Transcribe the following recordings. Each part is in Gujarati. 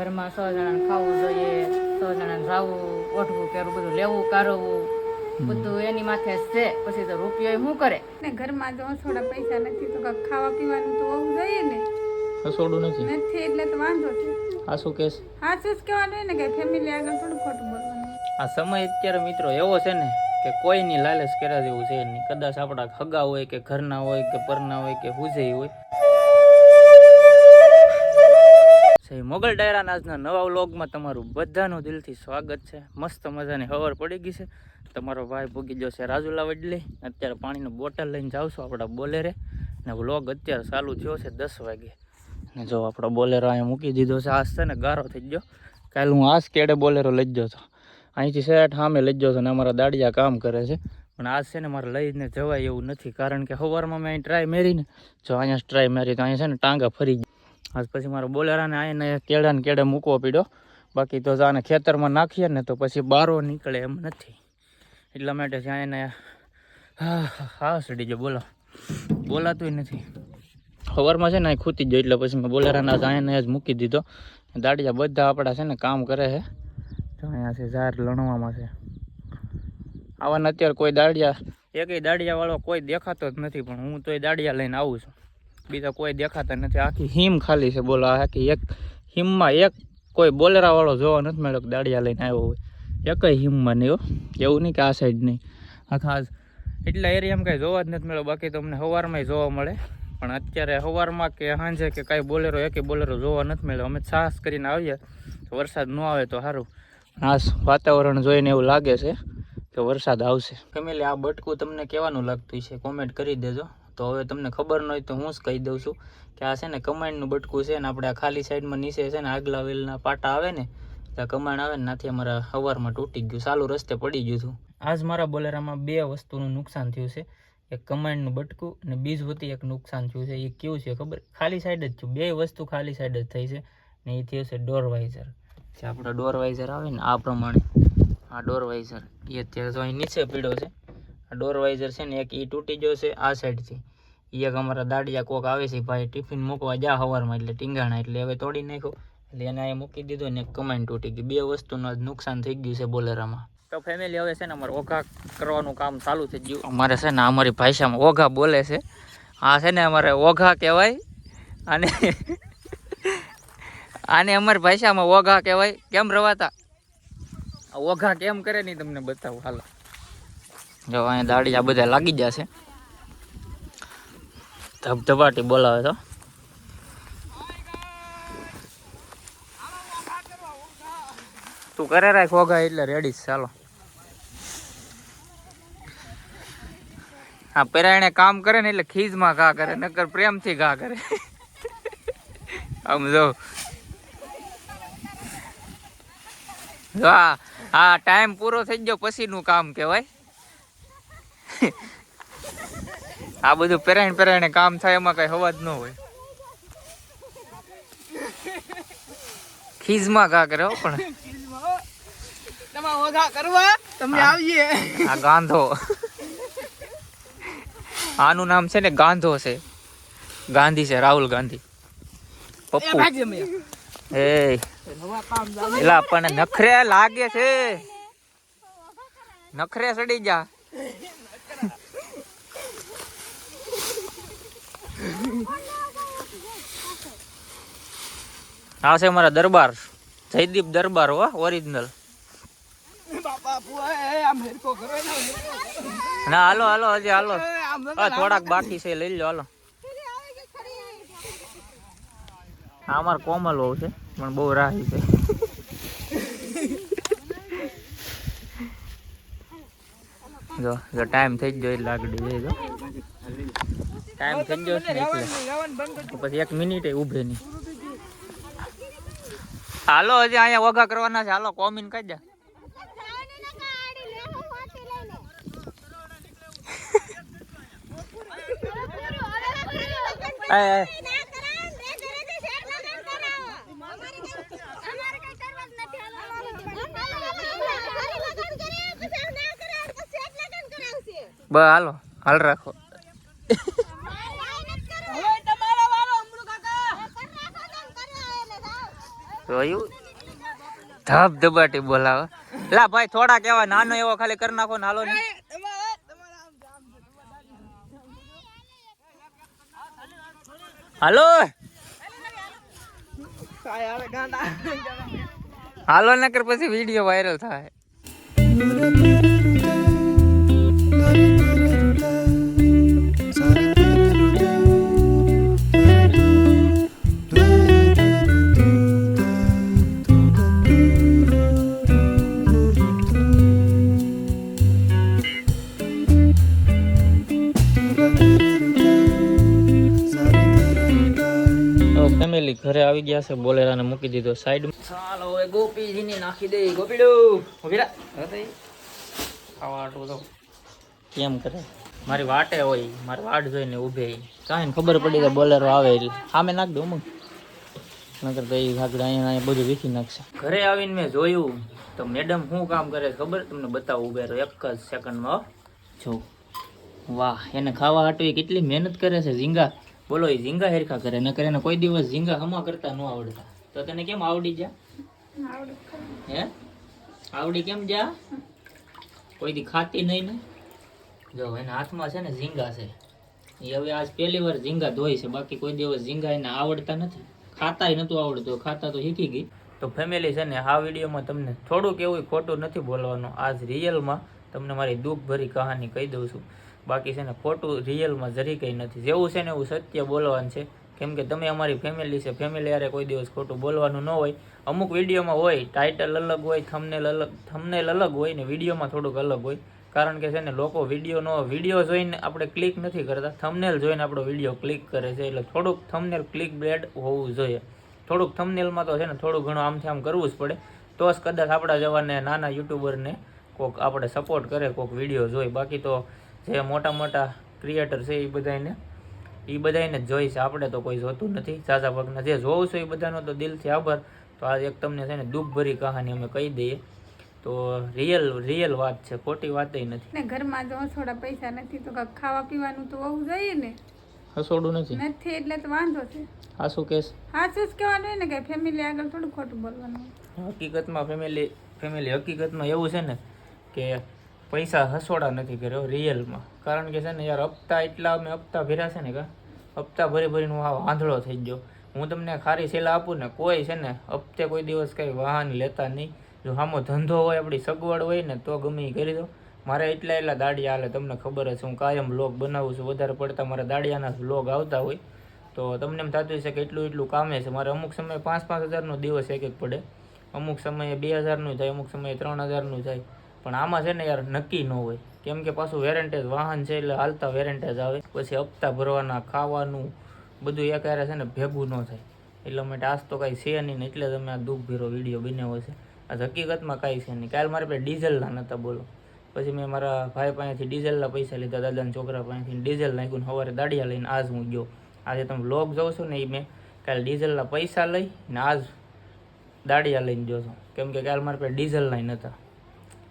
ઘરમાં સો જણાને ખાવું જોઈએ સો જણાને રાવું ઓઢવું પહેરવું બધું લેવું કાઢવું બધું એની માથે જ છે. પછી તો રૂપિયો શું કરે? ને ઘરમાં જો થોડા પૈસા નથી તો ખાવા પીવાનું તો હોવું જોઈએ ને. હસોડું નથી. નથી એટલે તો વાંધો છે. આ શું કેસ? સાચું જ કહેવાનું હોય ને કે ફેમિલી આગળ થોડું ખોટું બોલવાનું. આ સમય અત્યારે મિત્રો એવો છે ને કે કોઈની લાલચ કર્યા જેવું છે નહીં. કદાચ આપણા ખગા હોય કે ઘરના હોય કે પરના હોય કે હુજે હોય. સહી મોગલ ડાયરાના આજના નવા વ્લોગમાં તમારું બધાનું દિલથી સ્વાગત છે. મસ્ત મજાની ખબર પડી ગઈ છે. તમારો ભાઈ ભૂગી ગયો છે રાજુલા વડલી. અત્યારે પાણીની બોટલ લઈને છું આપણા બોલેરે. ને વ્લોગ અત્યારે ચાલુ થયો છે દસ વાગે. ને જો આપણો બોલેરો અહીંયા મૂકી દીધો છે. આજ છે ને ગારો થઈ ગયો. કાલે હું આજ કેડે બોલેરો લઈ ગયો હતો અહીંથી શેઠ સામે લઈ ગયો હતો ને અમારા દાડિયા કામ કરે છે. પણ આજ છે ને મારે લઈને જવાય એવું નથી. કારણ કે સવારમાં મેં અહીં ટ્રાય મેરીને જો અહીંયા ટ્રાય મારી તો અહીંયા છે ને ટાંગા ફરી ગયા આજ પછી મારો બોલેરાને આવીને કેળા ને કેળે મૂકવો પડ્યો. બાકી તો આને ખેતરમાં નાખીએ ને તો પછી બારો નીકળે એમ નથી. એટલા માટે છે એને હા સડી ગયો, બોલો. બોલાતું નથી. ખબરમાં છે ને ખૂતી ગયો, એટલે પછી મેં બોલેરાના આને જ મૂકી દીધો. દાડિયા બધા આપણા છે ને કામ કરે છે. તો અહીંયા છે ઝાડ લણવામાં છે. આવાને અત્યારે કોઈ દાડિયા એકેય દાડિયાવાળો કોઈ દેખાતો જ નથી, પણ હું તોય દાડિયા લઈને આવું છું. બીજા કોઈ દેખાતા નથી. આખી હિમ ખાલી છે બોલો, આખી એક હિમમાં એક કોઈ બોલેરાવાળો જોવા નથી મળ્યો દાડિયા લઈને આવ્યો હોય. એકય હિમમાં નહીં હો, એવું નહીં કે આ સાઈડ નહીં. આખા એટલા એરિયામાં કાંઈ જોવા જ નથી મળ્યો, બાકી તમને સવારમાં જોવા મળે. પણ અત્યારે સવારમાં કે સાંજે કે કાંઈ બોલેરો એકે બોલેરો જોવા નથી મળ્યો. અમે સાહસ કરીને આવીએ, તો વરસાદ ન આવે તો સારું. આ વાતાવરણ જોઈને એવું લાગે છે કે વરસાદ આવશે. ફેમિલી, આ બટકું તમને કેવાનું લાગતું છે કોમેન્ટ કરી દેજો. તો હવે તમને ખબર ન હોય તો હું જ કહી દઉં છું કે આ છે ને કમાન્ડનું બટકું છે ને આપણે આ ખાલી સાઈડમાં નીચે છે ને આગલા વેલના પાટા આવે ને ત્યાં કમાણ આવે ને નાથી અમારા હવારમાં તૂટી ગયું, ચાલુ રસ્તે પડી ગયું હતું. આજ મારા બોલેરામાં બે વસ્તુનું નુકસાન થયું છે, એક કમાન્ડનું બટકું અને બીજ વતી એક નુકસાન થયું છે. એ કેવું છે ખબર? ખાલી સાઈડ જ થયું, બે વસ્તુ ખાલી સાઈડ જ થઈ છે ને એ થયું છે ડોર વાઇઝર જે આપણો ડોર વાઇઝર આવે ને, આ પ્રમાણે આ ડોર વાઇઝર એ અત્યારે તો અહીં નીચે પીડ્યો છે. ડોર વાઇઝર છે ને એક એ તૂટી ગયો છે આ સાઈડથી એક અમારા દાડિયા કોક આવે છે ભાઈ ટિફિન મૂકવા જા હવારમાં એટલે ટીંગાણા એટલે હવે તોડી નાખ્યો. એટલે એને એ મૂકી દીધો ને એક કમાઈને તૂટી ગઈ. બે વસ્તુનું નુકસાન થઈ ગયું છે બોલેરામાં. તો ફેમિલી હવે છે ને અમારે ઓઘા કરવાનું કામ ચાલુ થઈ ગયું. અમારે છે ને અમારી ભાષામાં ઓઘા બોલે છે. આ છે ને અમારે ઓઘા કહેવાય અને આને અમારી ભાષામાં ઓઘા કહેવાય. કેમ રવાતા? ઓઘા કેમ કરે નહીં તમને બતાવું? હાલો. જો અહીંયા દાડી આ બધા લાગી જશે ધબધબાટી બોલાવે તો તું કરે રાખ ઓગા એટલે રેડી છે, ચાલો. આ પેરાયણે કામ કરે ને એટલે ખીજમાં ઘા કરે, નકર પ્રેમથી ઘા કરે. આમ જો. હા આ ટાઈમ પૂરો થઈ ગયો, પછીનું કામ કહેવાય. આ બધું પેરાઈને પેરાઈને કામ થાય એમાં કઈ અવાજ ન હોય. ખીજમાં ઘા કરે હો પણ. કરવા? તમે આવીએ. આ ગાંધો. આનું નામ છે ને ગાંધો છે. ગાંધી છે રાહુલ ગાંધી. પપ્પુ. એ એલા આપણને નખરે લાગે છે. નખરે સડી જા. આ છે મારા દરબાર. જયદીપ દરબાર હો ઓરિજિનલ ના, હાલો હાલો, હજી હાલો. થોડાક બાકી છે, લઈ લો, હાલો. અમાર કોમલ હોવ છે, પણ બહુ રાહી છે. જો જો ટાઈમ થઈ ગયો એટલે આગળ જઈ જો ટાઈમ થઈ ગયો છે પછી એક મિનિટે ઊભે નહીં. હાલો હજી અહીંયા ઓગા કરવાના છે. હાલો કોમીન કહી દે. હાલો હાલ રાખો. જોયું? ધબ ધબાટી બોલાવે. લા ભાઈ થોડા કેવા નાનો એવો ખાલી કરી નાખો ને હાલો ને. હાલો? હાલો નકર પછી વીડિયો વાયરલ થાય. તો ઘરે આવી ગયા છે બોલેરાને મૂકી દીધો સાઈડ ચાલો હવે ગોપીજીને નાખી દે. ગોપીડો ગોપીડા ખાવા આટલું તો કેમ કરે? મારી વાટે હોય મારી વાટ જોઈને ઊભે કાંઈ ખબર પડી કે બોલેરો આવે એટલે. સામે નાખ દઉં મગ નકર તો એ આગળ અહીંયા અહીંયા બધું વીખી નાખશે. ઘરે આવીને મેં જોયું તો મેડમ શું કામ કરે ખબર? તમને બતાવું ઉભે રહો એક જ સેકન્ડમાં જો. વાહ એને ખાવા હાટવી કેટલી મહેનત કરે છે ઝીંગા. બોલો એ ઝીંગા હેરખા કરે નકર એને કોઈ દિવસ ઝીંગા હમા કરતા ન આવડતા. તો તને કેમ આવડી જા? હે? આવડી કેમ જા? કોઈ દી ખાતી નહીં ને? જો એના હાથમાં છે ને ઝીંગા છે. એ હવે આજ પહેલી વાર ઝીંગા ધોઈ છે બાકી કોઈ દિવસ ઝીંગા એને આવડતા નથી. ખાતાય નતું આવડતું ખાતા તો શીખી ગઈ. તો ફેમિલી છે ને આ વિડીયોમાં તમને થોડુંક એવું ખોટું નથી બોલવાનું આજ રિયલમાં તમને મારી દુઃખ ભરી કહાની કહી દઉં છું. બાકી છે ને ખોટું રિયલમાં જરી કંઈ નથી. જેવું છે ને એવું સત્ય બોલવાનું છે. કેમ કે તમે અમારી ફેમિલી છે ફેમિલી યારે કોઈ દિવસ ખોટું બોલવાનું ન હોય. અમુક વિડીયોમાં હોય ટાઇટલ અલગ હોય થમનેલ અલગ થમનેલ અલગ હોય ને વિડીયોમાં થોડુંક અલગ હોય. કારણ કે છે ને લોકો વિડીયોનો વીડિયો જોઈને આપણે ક્લિક નથી કરતા. થમનેલ જોઈને આપણો વીડિયો ક્લિક કરે છે. એટલે થોડુંક થમનેલ ક્લિક બ્લેડ હોવું જોઈએ. થોડુંક થમનેલમાં તો છે ને થોડું ઘણું આમથી આમ કરવું જ પડે. તો જ કદાચ આપણા જવાને નાના યુટ્યુબરને કોક આપણે સપોર્ટ કરે, કોક વીડિયો જોઈ. બાકી તો જે મોટા મોટા ક્રિએટર છે એ બધાને એ બધાને જ જોઈ આપણે તો કોઈ જોતું નથી. સાચા પગના જે જોઉં છું એ બધાનો તો દિલથી આભાર. તો આ એક તમને છે ને દુઃખભરી કહાની અમે કહી દઈએ. તો રિયલ રિયલ વાત છે. ખોટી વાતય નથી. ને ઘરમાં જો થોડા પૈસા નથી તો ખાવા પીવાનું તો હોવું જોઈએ ને. હસોડું નથી. નથી એટલે તો વાંધો છે. શું કેસ. સાચું જ કહેવાનું ને કે ફેમિલી આગળ થોડું ખોટું બોલવાનું હકીકતમાં ફેમિલી ફેમિલી હકીકતમાં એવું છે ને કે પૈસા હસોડા નથી કર્યો રિયલમાં. કારણ કે છે ને યાર હપ્તા એટલા અમે હપ્તા ભર્યા છે ને કા હપ્તા ભરી ભરીને હું આંધળો થઈ ગયો. હું તમને ખારી સેલા આપું ને કોઈ છે ને હપ્તે કોઈ દિવસ કંઈ વાહન લેતા નહીં. જો આમો ધંધો હોય, આપણી સગવડ હોય ને તો ગમે એ કરી દો. મારે એટલા એટલા દાડિયા હાલે, તમને ખબર જ છે, હું કાયમ બ્લોગ બનાવું છું, વધારે પડતા મારા દાડિયાના બ્લોગ આવતા હોય. તો તમને એમ થતું હશે કે એટલું એટલું કામે છે. મારે અમુક સમયે પાંચ પાંચ હજારનો દિવસ એક એક પડે. અમુક સમયે બે હજારનું થાય, અમુક સમયે ત્રણ હજારનું થાય. પણ આમાં છે ને યાર નક્કી ન હોય. કેમ કે પાછું વેરેન્ટેજ વાહન છે એટલે હાલતા વેરેન્ટેજ આવે. પછી હપ્તા ભરવાના, ખાવાનું, બધું એક યારે છે ને ભેગું ન થાય. એટલા માટે આજ તો કાંઈ છે નહીં એટલે તમે આ દુઃખ ભીરો વીડિયો બનાવ્યો છે. આજ હકીકતમાં કાંઈ છે નહીં. કાલ મારે પાસે ડીઝલના નહોતા બોલો. પછી મેં મારા ભાઈ પાસેથી ડીઝલના પૈસા લીધા, દાદાના છોકરા પાસેથી ડીઝલ નાખ્યું સવારે દાડિયા લઈને આજ હું ગયો. આજે તમે વ્લોગ છો ને એ મેં કાલે ડીઝલના પૈસા લઈ ને આજ દાડિયા લઈને જોશો કેમ કે કાલ મારા પાસે ડીઝલના નહોતા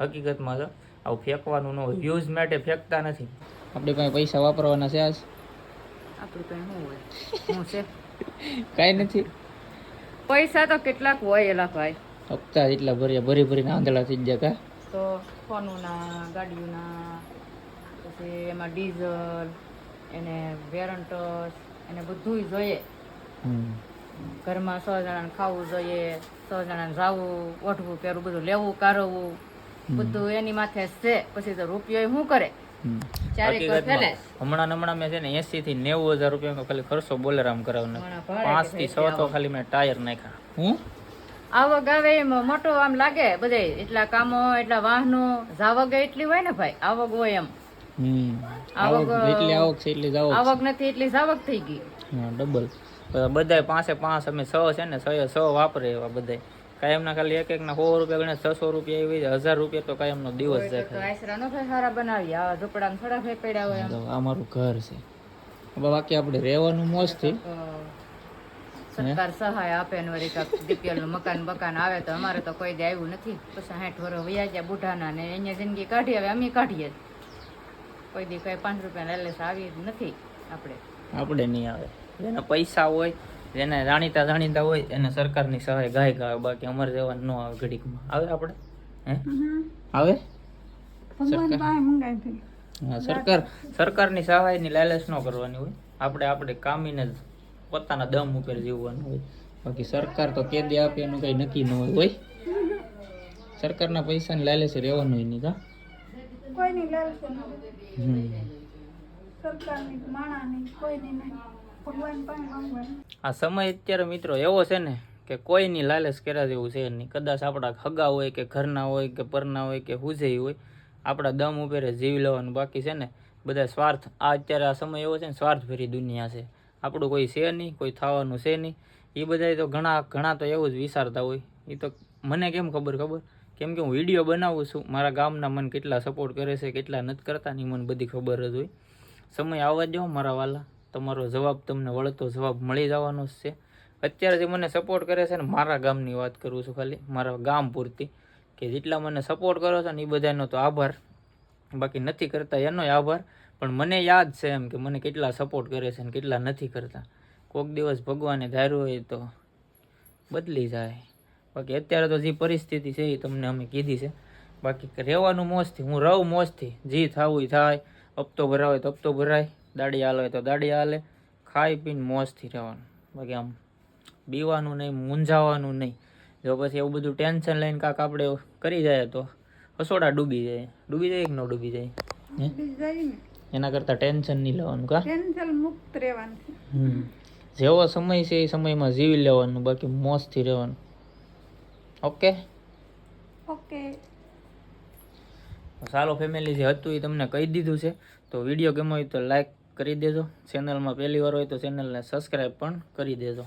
હકીકતમાં તો આવું ફેંકવાનું ન હોય. યુઝ માટે ફેંકતા નથી. આપણી પાસે પૈસા વાપરવાના છે આજ. આપણે પાસે શું હોય? શું છે? કાંઈ નથી. પૈસા તો કેટલાક હોય એલા ભાઈ. હપ્તા એટલા ભર્યા ભરી ભરીને આંધળા થઈ જાય કા? તો ફોનોના ગાડીઓના પછી એમાં ડીઝલ એને વેરંટસ એને બધુંય જોઈએ. ઘરમાં સો જણાને ખાવું જોઈએ સો જણાને જાવું ઓઢવું પહેરવું બધું લેવું કારવવું. બધું એની માથે છે પછી તો રૂપિયો શું કરે? હમણાં હમણાં મેં છે ને એસી થી નેવું હજાર રૂપિયાનો ખાલી ખર્ચો બોલેરામ કરાવને. પાંચથી છ તો ખાલી મેં ટાયર નાખ્યા. હું? આવક આવે એમ મોટો આમ લાગે બધે એટલા કામો એટલા વાહનો જાવક એટલી હોય ને ભાઈ આવક હોય એમ. હમ. આવક, આવક જેટલી આવક છે એટલી જ આવક નથી એટલી જાવક થઈ ગઈ. ડબલ બધાય પાંચે પાંચ અમે છ છે ને છ એ છ વાપરે એવા બધાય. કાયમના ખાલી એક એક ના સો રૂપિયા ગણે છસો રૂપિયા એવી હજાર રૂપિયા તો કાયમનો દિવસ જાય આશરા નો ભાઈ સારા બનાવી આ ઝૂંપડા થોડા ભાઈ પડ્યા હોય આ મારું ઘર છે. બાકી આપણે રહેવાનું મોજથી સરકાર સહાય આપે ને વળી કાંઈક DPL નું મકાન બકાન આવે તો અમારે તો કોઈ દે આવ્યું નથી. પછી સાઠ વર્ષ વયા ગયા બુઢાના ને અહીંયા જિંદગી કાઢી આવે અમે કાઢીએ કોઈ દી કઈ પાંચ રૂપિયા એલએસ આવી જ નથી આપણે. આપણે નહીં આવે. એના પૈસા હોય જેને જાણીતા જાણીતા હોય એને સરકારની સહાય ગાય ગાય બાકી અમારે જવાનું ન આવે ઘડીકમાં. આવે આપણે? હે? આવે? સરકાર? સરકારની સહાયની લાલચ ન કરવાની હોય. આપણે આપણે કામીને જ પોતાના દમ ઉપર જીવવાનું હોય. બાકી સરકાર તો કેદી આપે એનું કઈ નક્કી ન હોય હોય. સરકારના પૈસાની લાલચ રહેવાનું હોય નહીં કા? કોઈની લાલચ ન હોય. સરકારની માણાની કોઈની નહીં. આ સમય અત્યારે મિત્રો એવો છે ને કે કોઈની લાલચ કર્યા જેવું છે નહીં. કદાચ આપણા હગા હોય કે ઘરના હોય કે પરના હોય કે હુજે હોય, આપણા દમ ઉપેરે જીવી લેવાનું બાકી છે ને. બધા સ્વાર્થ, આ અત્યારે આ સમય એવો છે ને, સ્વાર્થભરી દુનિયા છે. આપણું કોઈ છે નહીં, કોઈ થવાનું છે નહીં. એ બધા તો ઘણા ઘણા તો એવું જ વિચારતા હોય. એ તો મને કેમ ખબર ખબર? કેમ કે હું વીડિયો બનાવું છું. મારા ગામના મને કેટલા સપોર્ટ કરે છે, કેટલા નથી કરતા ની મને બધી ખબર જ હોય. સમય આવવા દો મારા વાલા. તમારો જવાબ તમને વળતો જવાબ મળી જવાનો છે. અત્યારે જે મને સપોર્ટ કરે છે ને મારા ગામની વાત કરું છું ખાલી, મારા ગામ પૂરતી. કે જેટલા મને સપોર્ટ કરો છો ને એ બધાનો તો આભાર. બાકી નથી કરતા એનોય આભાર, પણ મને યાદ છે એમ કે મને કેટલા સપોર્ટ કરે છે ને કેટલા નથી કરતા. કોઈક દિવસ ભગવાને ધાર્યું હોય તો બદલી જાય. બાકી અત્યારે તો જે પરિસ્થિતિ છે એ તમને અમે કીધી છે. બાકી રહેવાનું મોજથી, હું રહું મોજથી. જે થવું થાય, હપ્તો હોય તો હપ્તો ભરાય. દાડી હાલે તો દાડી હાલે. ખાઈ પીને મોજથી રહેવાનું. બાકી આમ બીવાનું નહીં મૂંઝાવાનું નહીં. જો પછી એવું બધું ટેન્શન લઈને કાંક આપણે કરી જાય તો હસોડા ડૂબી જાય. ડૂબી જાય કે ન ડૂબી જાય? એના કરતાં ટેન્શન નહીં લેવાનું કા? ટેન્શન મુક્ત રહેવાનું. જેવો સમય છે એ સમયમાં જીવી લેવાનું બાકી મોજથી રહેવાનું. ઓકે? ઓકે. સારો ફેમિલી જે હતું એ તમને કહી દીધું છે. તો વીડિયો ગમ્યો હોય તો લાઈક કરી દેજો. ચેનલમાં પહેલી વાર હોય તો ચેનલને સબસ્ક્રાઈબ પણ કરી દેજો.